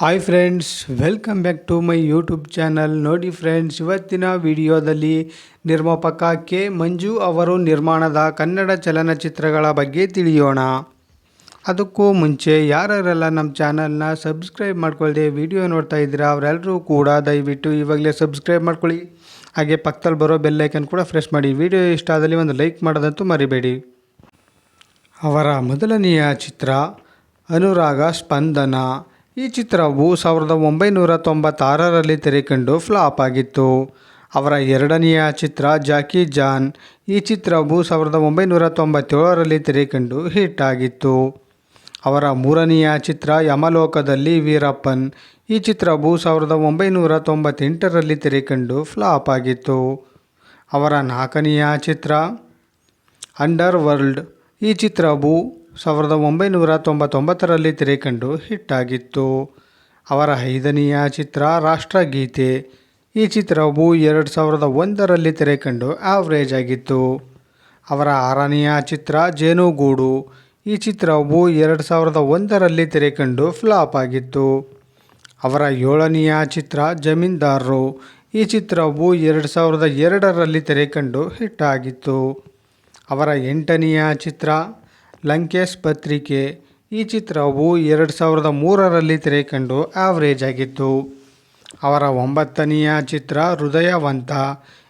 Hi friends welcome back to my YouTube channel ನೋಡಿ friends ಇವತ್ತಿನ ವಿಡಿಯೋದಲ್ಲಿ ನಿರ್ಮಾಪಕ ಕೆ. ಮಂಜು ಅವರು ನಿರ್ಮಾಣದ ಕನ್ನಡ ಚಲನಚಿತ್ರಗಳ ಬಗ್ಗೆ ತಿಳಿಯೋಣ. ಅದಕ್ಕೂ ಮುಂಚೆ ಯಾರ್ಯಾರೆಲ್ಲ ನಮ್ಮ ಚಾನಲ್ನ ಸಬ್ಸ್ಕ್ರೈಬ್ ಮಾಡ್ಕೊಳ್ಳದೆ ವಿಡಿಯೋ ನೋಡ್ತಾ ಇದ್ದೀರಾ, ಅವರೆಲ್ಲರೂ ಕೂಡ ದಯವಿಟ್ಟು ಇವಾಗಲೇ ಸಬ್ಸ್ಕ್ರೈಬ್ ಮಾಡ್ಕೊಳ್ಳಿ. ಹಾಗೆ ಪಕ್ಕದಲ್ಲಿ ಬರೋ ಬೆಲ್ಲೈಕನ್ ಕೂಡ ಫ್ರೆಶ್ ಮಾಡಿ. ವಿಡಿಯೋ ಇಷ್ಟ ಆದಲ್ಲಿ ಒಂದು ಲೈಕ್ ಮಾಡೋದಂತೂ ಮರಿಬೇಡಿ. ಅವರ ಮೊದಲನೆಯ ಚಿತ್ರ ಅನುರಾಗ ಸ್ಪಂದನ. ಈ ಚಿತ್ರವು ಸಾವಿರದ ಒಂಬೈನೂರ ತೊಂಬತ್ತಾರರಲ್ಲಿ ತೆರೆಕಂಡು ಫ್ಲಾಪ್ ಆಗಿತ್ತು. ಅವರ ಎರಡನೆಯ ಚಿತ್ರ ಜಾಕಿ ಜಾನ್. ಈ ಚಿತ್ರವು ಸಾವಿರದ ಒಂಬೈನೂರ ತೊಂಬತ್ತೇಳರಲ್ಲಿ ತೆರೆಕಂಡು ಹಿಟ್ ಆಗಿತ್ತು. ಅವರ ಮೂರನೆಯ ಚಿತ್ರ ಯಮಲೋಕದಲ್ಲಿ ವೀರಪ್ಪನ್. ಈ ಚಿತ್ರವು ಸಾವಿರದ ಒಂಬೈನೂರ ತೊಂಬತ್ತೆಂಟರಲ್ಲಿ ತೆರೆಕಂಡು ಫ್ಲಾಪ್ ಆಗಿತ್ತು. ಅವರ ನಾಲ್ಕನೆಯ ಚಿತ್ರ ಅಂಡರ್ ವರ್ಲ್ಡ್ ಈ ಚಿತ್ರವು ಸಾವಿರದ ಒಂಬೈನೂರ ತೊಂಬತ್ತೊಂಬತ್ತರಲ್ಲಿ ತೆರೆಕಂಡು ಹಿಟ್ ಆಗಿತ್ತು ಅವರ ಐದನೆಯ ಚಿತ್ರ ರಾಷ್ಟ್ರಗೀತೆ. ಈ ಚಿತ್ರವು ಎರಡು ಸಾವಿರದ ಒಂದರಲ್ಲಿ ತೆರೆಕಂಡು ಆವ್ರೇಜ್ ಆಗಿತ್ತು. ಅವರ ಆರನೆಯ ಚಿತ್ರ ಜೇನುಗೂಡು. ಈ ಚಿತ್ರವು ಎರಡು ಸಾವಿರದ ಒಂದರಲ್ಲಿ ತೆರೆಕಂಡು ಫ್ಲಾಪ್ ಆಗಿತ್ತು. ಅವರ ಏಳನೆಯ ಚಿತ್ರ ಜಮೀನ್ದಾರರು. ಈ ಚಿತ್ರವು ಎರಡು ಸಾವಿರದ ಎರಡರಲ್ಲಿ ತೆರೆಕಂಡು ಹಿಟ್ ಆಗಿತ್ತು ಅವರ ಎಂಟನೆಯ ಚಿತ್ರ ಲಂಕೇಶ್ ಪತ್ರಿಕೆ. ಈ ಚಿತ್ರವು ಎರಡು ಸಾವಿರದ ಮೂರರಲ್ಲಿ ತೆರೆಕಂಡು ಆವರೇಜ್ ಆಗಿತ್ತು. ಅವರ ಒಂಬತ್ತನೆಯ ಚಿತ್ರ ಹೃದಯವಂತ.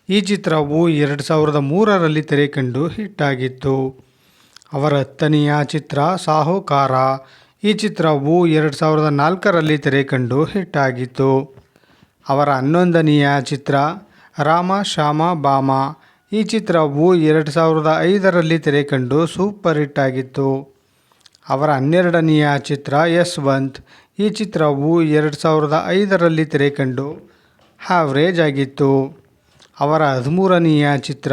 ಈ ಚಿತ್ರವು ಎರಡು ಸಾವಿರದ ಮೂರರಲ್ಲಿ ತೆರೆಕಂಡು ಹಿಟ್ ಆಗಿತ್ತು. ಅವರ ಹತ್ತನೆಯ ಚಿತ್ರ ಸಾಹುಕಾರ. ಈ ಚಿತ್ರವು ಎರಡು ಸಾವಿರದ ನಾಲ್ಕರಲ್ಲಿ ತೆರೆಕಂಡು ಹಿಟ್ ಆಗಿತ್ತು. ಅವರ ಹನ್ನೊಂದನೆಯ ಚಿತ್ರ ರಾಮ ಶ್ಯಾಮ ಬಾಮ. ಈ ಚಿತ್ರವು ಎರಡು ಸಾವಿರದ ಐದರಲ್ಲಿ ತೆರೆಕಂಡು ಸೂಪರ್ ಹಿಟ್ ಆಗಿತ್ತು. ಅವರ ಹನ್ನೆರಡನೆಯ ಚಿತ್ರ ಯಶ್ವಂತ್ ಈ ಚಿತ್ರವು ಎರಡು ಸಾವಿರದ ಐದರಲ್ಲಿ ತೆರೆಕಂಡು ಹ್ಯಾವ್ರೇಜ್ ಆಗಿತ್ತು. ಅವರ ಹದಿಮೂರನೆಯ ಚಿತ್ರ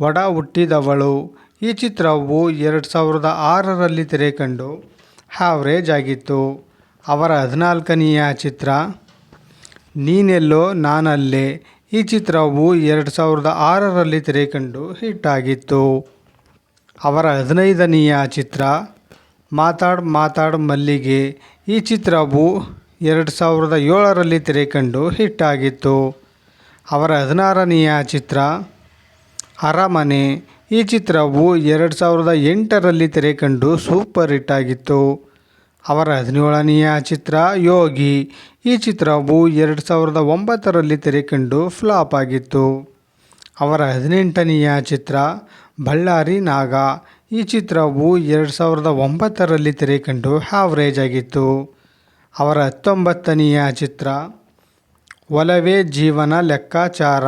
ಒಡ ಹುಟ್ಟಿದವಳು. ಈ ಚಿತ್ರವು ಎರಡು ಸಾವಿರದ ಆರರಲ್ಲಿ ತೆರೆಕಂಡು ಹ್ಯಾವ್ರೇಜ್ ಆಗಿತ್ತು. ಅವರ ಹದಿನಾಲ್ಕನೆಯ ಚಿತ್ರ ನೀನೆಲ್ಲೋ ನಾನಲ್ಲೇ. ಈ ಚಿತ್ರವು ಎರಡು ಸಾವಿರದ ಆರರಲ್ಲಿ ತೆರೆಕಂಡು ಹಿಟ್ ಆಗಿತ್ತು ಅವರ ಹದಿನೈದನೆಯ ಚಿತ್ರ, ಮಾತಾಡ್ ಮಾತಾಡ್ ಮಲ್ಲಿಗೆ, ಈ ಚಿತ್ರವು ಎರಡು ಸಾವಿರದ ಏಳರಲ್ಲಿ ತೆರೆಕಂಡು ಹಿಟ್ ಆಗಿತ್ತು ಅವರ ಹದಿನಾರನೆಯ ಚಿತ್ರ, ಅರಮನೆ, ಈ ಚಿತ್ರವು ಎರಡು ಸಾವಿರದ ಎಂಟರಲ್ಲಿ ತೆರೆಕಂಡು ಸೂಪರ್ ಹಿಟ್ ಆಗಿತ್ತು ಅವರ ಹದಿನೇಳನೆಯ ಚಿತ್ರ ಯೋಗಿ. ಈ ಚಿತ್ರವು ಎರಡು ಸಾವಿರದ ಒಂಬತ್ತರಲ್ಲಿ ತೆರೆಕಂಡು ಫ್ಲಾಪ್ ಆಗಿತ್ತು. ಅವರ ಹದಿನೆಂಟನೆಯ ಚಿತ್ರ ಬಳ್ಳಾರಿ ನಾಗ. ಈ ಚಿತ್ರವು ಎರಡು ಸಾವಿರದ ಒಂಬತ್ತರಲ್ಲಿ ತೆರೆಕಂಡು ಹ್ಯಾವ್ರೇಜ್ ಆಗಿತ್ತು. ಅವರ ಹತ್ತೊಂಬತ್ತನೆಯ ಚಿತ್ರ ಒಲವೇ ಜೀವನ ಲೆಕ್ಕಾಚಾರ.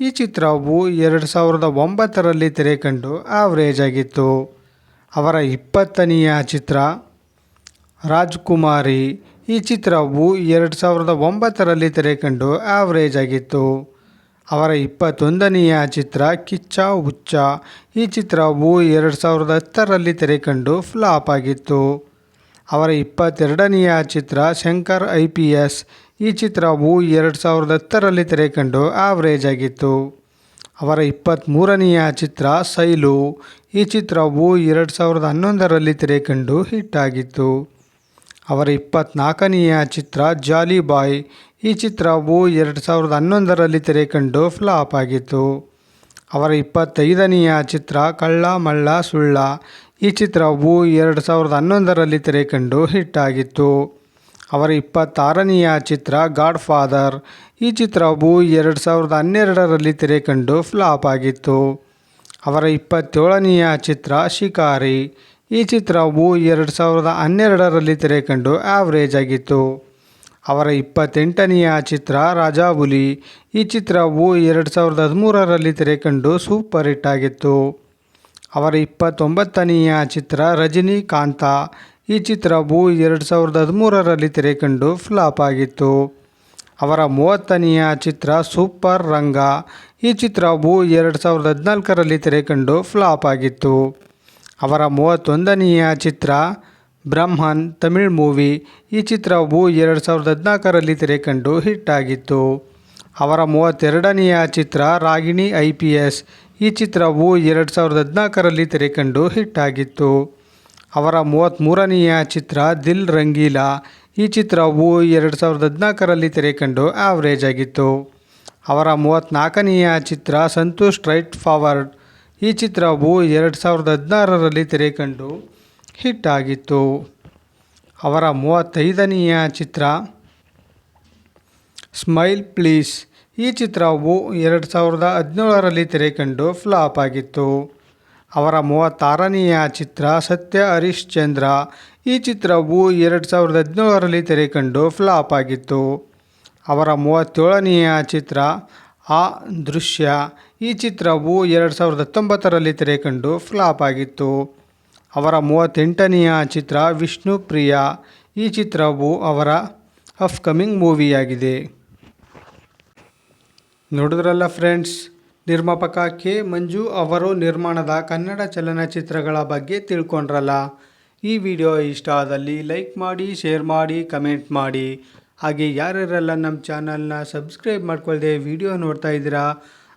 ಈ ಚಿತ್ರವು ಎರಡು ಸಾವಿರದ ಒಂಬತ್ತರಲ್ಲಿ ತೆರೆಕಂಡು ಆವ್ರೇಜ್ ಆಗಿತ್ತು. ಅವರ ಇಪ್ಪತ್ತನೆಯ ಚಿತ್ರ ರಾಜ್ಕುಮಾರಿ. ಈ ಚಿತ್ರವು ಎರಡು ಸಾವಿರದ ಒಂಬತ್ತರಲ್ಲಿ ತೆರೆಕಂಡು ಆವ್ರೇಜ್ ಆಗಿತ್ತು. ಅವರ ಇಪ್ಪತ್ತೊಂದನೆಯ ಚಿತ್ರ ಕಿಚ್ಚ ಹುಚ್ಚ. ಈ ಚಿತ್ರವು ಎರಡು ಸಾವಿರದ ಹತ್ತರಲ್ಲಿ ತೆರೆಕಂಡು ಫ್ಲಾಪ್ ಆಗಿತ್ತು. ಅವರ ಇಪ್ಪತ್ತೆರಡನೆಯ ಚಿತ್ರ ಶಂಕರ್ ಐ ಪಿ ಎಸ್. ಈ ಚಿತ್ರವು ಎರಡು ಸಾವಿರದ ಹತ್ತರಲ್ಲಿ ತೆರೆಕಂಡು ಆವ್ರೇಜ್ ಆಗಿತ್ತು. ಅವರ ಇಪ್ಪತ್ತ್ಮೂರನೆಯ ಚಿತ್ರ ಸೈಲು. ಈ ಚಿತ್ರವು ಎರಡು ಸಾವಿರದ ಹನ್ನೊಂದರಲ್ಲಿ ತೆರೆಕಂಡು ಹಿಟ್ ಆಗಿತ್ತು. ಅವರ ಇಪ್ಪತ್ನಾಲ್ಕನೆಯ ಚಿತ್ರ ಜಾಲಿ ಬಾಯ್. ಈ ಚಿತ್ರವು ಎರಡು ಸಾವಿರದ ಹನ್ನೊಂದರಲ್ಲಿ ತೆರೆಕಂಡು ಫ್ಲಾಪ್ ಆಗಿತ್ತು. ಅವರ ಇಪ್ಪತ್ತೈದನೆಯ ಚಿತ್ರ ಕಳ್ಳ ಮಳ್ಳ ಸುಳ್ಳ. ಈ ಚಿತ್ರವು ಎರಡು ಸಾವಿರದ ಹನ್ನೊಂದರಲ್ಲಿ ತೆರೆಕಂಡು ಹಿಟ್ ಆಗಿತ್ತು. ಅವರ ಇಪ್ಪತ್ತಾರನೆಯ ಚಿತ್ರ ಗಾಡ್ ಫಾದರ್ ಈ ಚಿತ್ರವು ಎರಡು ಸಾವಿರದ ಹನ್ನೆರಡರಲ್ಲಿ ತೆರೆಕಂಡು ಫ್ಲಾಪ್ ಆಗಿತ್ತು. ಅವರ ಇಪ್ಪತ್ತೇಳನೆಯ ಚಿತ್ರ ಶಿಕಾರಿ. ಈ ಚಿತ್ರವು ಎರಡು ಸಾವಿರದ ಹನ್ನೆರಡರಲ್ಲಿ ತೆರೆಕಂಡು ಆವರೇಜ್ ಆಗಿತ್ತು. ಅವರ ಇಪ್ಪತ್ತೆಂಟನೆಯ ಚಿತ್ರ ರಾಜಾಬುಲಿ. ಈ ಚಿತ್ರವು ಎರಡು ಸಾವಿರದ ಹದಿಮೂರರಲ್ಲಿ ತೆರೆಕಂಡು ಸೂಪರ್ ಹಿಟ್ ಆಗಿತ್ತು. ಅವರ ಇಪ್ಪತ್ತೊಂಬತ್ತನೆಯ ಚಿತ್ರ ರಜನಿಕಾಂತ. ಈ ಚಿತ್ರವು ಎರಡು ಸಾವಿರದ ಹದಿಮೂರರಲ್ಲಿ ತೆರೆಕಂಡು ಫ್ಲಾಪ್ ಆಗಿತ್ತು. ಅವರ ಮೂವತ್ತನೆಯ ಚಿತ್ರ ಸೂಪರ್ ರಂಗ. ಈ ಚಿತ್ರವು ಎರಡು ಸಾವಿರದ ಹದಿನಾಲ್ಕರಲ್ಲಿ ತೆರೆಕಂಡು ಫ್ಲಾಪ್ ಆಗಿತ್ತು. ಅವರ ಮೂವತ್ತೊಂದನೆಯ ಚಿತ್ರ ಬ್ರಹ್ಮನ್ ತಮಿಳ್ ಮೂವಿ. ಈ ಚಿತ್ರವು ಎರಡು ಸಾವಿರದ ಹದಿನಾಲ್ಕರಲ್ಲಿ ತೆರೆಕಂಡು ಹಿಟ್ ಆಗಿತ್ತು. ಅವರ ಮೂವತ್ತೆರಡನೆಯ ಚಿತ್ರ ರಾಗಿಣಿ ಐ ಪಿ ಎಸ್. ಈ ಚಿತ್ರವು ಎರಡು ಸಾವಿರದ ಹದಿನಾಲ್ಕರಲ್ಲಿ ತೆರೆಕಂಡು ಹಿಟ್ ಆಗಿತ್ತು. ಅವರ ಮೂವತ್ತ್ಮೂರನೆಯ ಚಿತ್ರ ದಿಲ್ ರಂಗೀಲಾ. ಈ ಚಿತ್ರವು ಎರಡು ಸಾವಿರದ ಹದಿನಾಲ್ಕರಲ್ಲಿ ತೆರೆ ಕಂಡು ಆವ್ರೇಜ್ ಆಗಿತ್ತು. ಅವರ ಮೂವತ್ತ್ನಾಲ್ಕನೆಯ ಚಿತ್ರ ಸಂತೋಷ್ ಸ್ಟ್ರೈಟ್ ಫಾರ್ವರ್ಡ್. ಈ ಚಿತ್ರವು ಎರಡು ಸಾವಿರದ ಹದಿನಾರರಲ್ಲಿ ತೆರೆ ಕಂಡು ಹಿಟ್ ಆಗಿತ್ತು. ಅವರ ಮೂವತ್ತೈದನೆಯ ಚಿತ್ರ ಸ್ಮೈಲ್ ಪ್ಲೀಸ್. ಈ ಚಿತ್ರವು ಎರಡು ಸಾವಿರದ ಹದಿನೇಳರಲ್ಲಿ ತೆರೆ ಕಂಡು ಫ್ಲಾಪ್ ಆಗಿತ್ತು. ಅವರ ಮೂವತ್ತಾರನೆಯ ಚಿತ್ರ ಸತ್ಯ ಹರಿಶ್ಚಂದ್ರ ಈ ಚಿತ್ರವು ಎರಡು ಸಾವಿರದ ಹದಿನೇಳರಲ್ಲಿ ತೆರೆ ಕಂಡು ಫ್ಲಾಪ್ ಆಗಿತ್ತು. ಅವರ ಮೂವತ್ತೇಳನೆಯ ಚಿತ್ರ ಆ ದೃಶ್ಯ. ಈ ಚಿತ್ರವು ಎರಡು ಸಾವಿರದ ಹತ್ತೊಂಬತ್ತರಲ್ಲಿ ತೆರೆ ಕಂಡು ಫ್ಲಾಪ್ ಆಗಿತ್ತು. ಅವರ ಮೂವತ್ತೆಂಟನೆಯ ಚಿತ್ರ ವಿಷ್ಣು ಪ್ರಿಯ. ಈ ಚಿತ್ರವು ಅವರ ಅಫ್ಕಮಿಂಗ್ ಮೂವಿಯಾಗಿದೆ ನೋಡಿದ್ರಲ್ಲ ಫ್ರೆಂಡ್ಸ್ ನಿರ್ಮಾಪಕ ಕೆ. ಮಂಜು ಅವರು ನಿರ್ಮಾಣದ ಕನ್ನಡ ಚಲನಚಿತ್ರಗಳ ಬಗ್ಗೆ ತಿಳ್ಕೊಂಡ್ರಲ್ಲ. ಈ ವಿಡಿಯೋ ಇಷ್ಟ ಆದಲ್ಲಿ ಲೈಕ್ ಮಾಡಿ ಶೇರ್ ಮಾಡಿ ಕಮೆಂಟ್ ಮಾಡಿ. ಹಾಗೆ ಯಾರ್ಯಾರೆಲ್ಲ ನಮ್ಮ ಚಾನಲ್ನ ಸಬ್ಸ್ಕ್ರೈಬ್ ಮಾಡ್ಕೊಳ್ಳದೆ ವಿಡಿಯೋ ನೋಡ್ತಾ ಇದ್ದೀರಾ